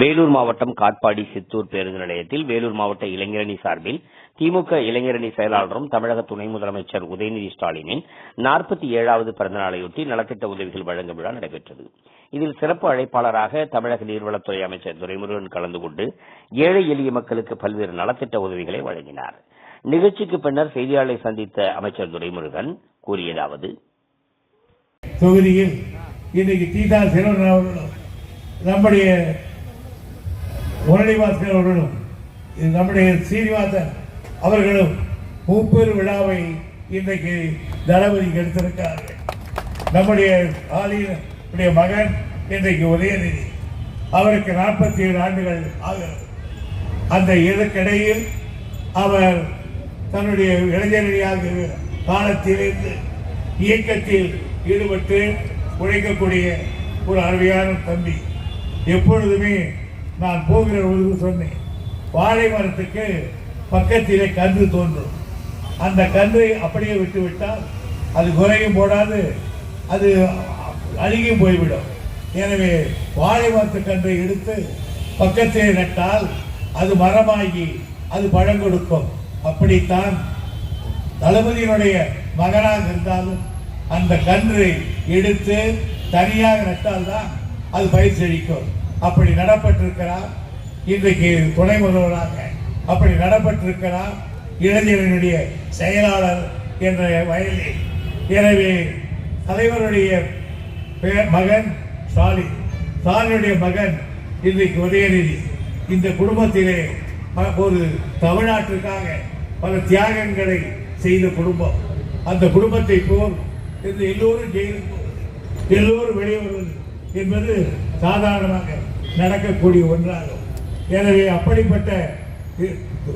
வேலூர் மாவட்டம் காட்பாடி சித்தூர் பேருந்து நிலையத்தில் வேலூர் மாவட்ட இளைஞரணி சார்பில் திமுக இளைஞரணி செயலாளரும் தமிழக துணை முதலமைச்சர் உதயநிதி ஸ்டாலினின் நாற்பத்தி ஏழாவது பிறந்தநாளையொட்டி நலத்திட்ட உதவிகள் வழங்கும் விழா நடைபெற்றது. இதில் சிறப்பு அழைப்பாளராக தமிழக நீர்வளத்துறை அமைச்சர் துரைமுருகன் கலந்து கொண்டு ஏழை எளிய மக்களுக்கு பல்வேறு நலத்திட்ட உதவிகளை வழங்கினார். நிகழ்ச்சிக்கு பின்னர் செய்தியாளரை சந்தித்த அமைச்சர் துரைமுருகன் கூறியதாவது. தொகுதியில் இன்னைக்கு நம்முடைய சிறுவன் அவர்களும் நம்முடைய அவர்களும் நம்முடைய சீனிவாசன் அவர்களும் மூப்பெரு விழாவை இன்றைக்கு தளபதி எடுத்திருக்கிறார்கள். நம்முடைய ஆலியுடைய மகன் இன்றைக்கு உதயநிதி. அவருக்கு நாற்பத்தி ஏழு ஆண்டுகள் ஆகிறது. அந்த இதற்கிடையில் அவர் தன்னுடைய இளைஞரடியாக காலத்திலிருந்து இயக்கத்தில் ஈடுபட்டு உழைக்கக்கூடிய ஒரு அருமையான தம்பி. எப்பொழுதுமே நான் போகிற பொழுது சொன்னேன் வாழை மரத்துக்கு பக்கத்திலே கன்று தோன்றும். அந்த கன்று அப்படியே விட்டுவிட்டால் அது குறையும் போடாது அது அழுகி போய்விடும். எனவே வாழை மரத்து கன்றை எடுத்து பக்கத்திலே நட்டால் அது மரமாகி அது பழம் கொடுக்கும். அப்படித்தான் தளபதியினுடைய மகனாக இருந்தாலும் அந்த கன்றை எடுத்து தனியாக நட்டால்தான் அது பயிர் செழிக்கும். அப்படி நடப்பட்டிருக்கிறார். இன்றைக்கு துணை முதல்வராக அப்படி நடப்பட்டிருக்கிறார். இளைஞரனுடைய செயலாளர் என்ற வயலில் எனவே தலைவருடைய மகன் ஸ்டாலின். ஸ்டாலினுடைய மகன் இன்றைக்கு உதயநிதி. இந்த குடும்பத்திலே ஒரு தமிழ்நாட்டிற்காக பல தியாகங்களை செய்த குடும்பம். அந்த குடும்பத்தை போல் இந்த எல்லோரும் ஜெயிலுக்கு எல்லோரும் வெளியே வருவது என்பது சாதாரணமாக நடக்கக்கூடிய ஒன்றாகும். எனவே அப்படிப்பட்ட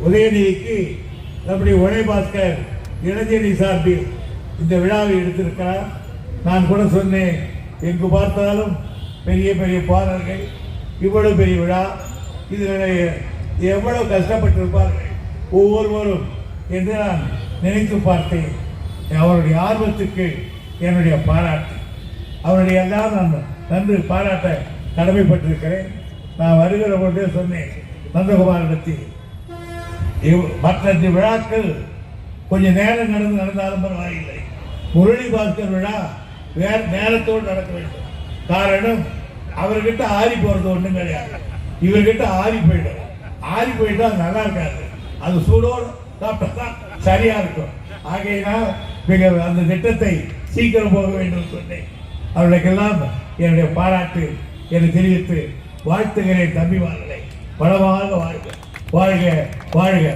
உதயநிதிக்கு நம்முடைய உழைபாஸ்கர் இளைஞரணி சார்பில் இந்த விழாவை எடுத்திருக்கிறார். நான் கூட சொன்னேன் எங்கு பார்த்தாலும் பெரிய பெரிய பாடல்கள் இவ்வளவு பெரிய விழா இதில் எவ்வளவு கஷ்டப்பட்டிருப்பார்கள் ஒவ்வொருவரும் என்று நான் நினைத்து பார்த்தேன். அவருடைய ஆர்வத்துக்கு என்னுடைய பாராட்டு. அவருடைய எல்லாம் நான் நன்றி பாராட்ட கடமைப்பட்டிருக்கிறேன். நான் வருகிற பொழுதே சொன்னேன் நந்தகுமாரிடத்தில் மற்ற விழாக்கள் கொஞ்சம் நேரம் நடந்து நடந்தாலும் பரவாயில்லை. முரளி பாஸ்கர் விழா வேற நேரத்தோடு நடக்க வேண்டும். காரணம் அவர்கிட்ட ஆறி போகிறது ஒன்றும் கிடையாது. இவர்கிட்ட ஆறி போயிடும். ஆறி போயிட்டா அது நல்லா இருக்காது. அது சூடோடு சாப்பிட்டா தான் சரியா இருக்கும். ஆகையினால் மிக அந்த திட்டத்தை சீக்கிரம் போக வேண்டும் சொன்னேன். அவர்களுக்கெல்லாம் என்னுடைய பாராட்டு. என்று தெரிவித்து வாழ்த்துகிறேன் தம்பிமார்களை பலமாக வாழ்க. வாழ்க வாழ்க.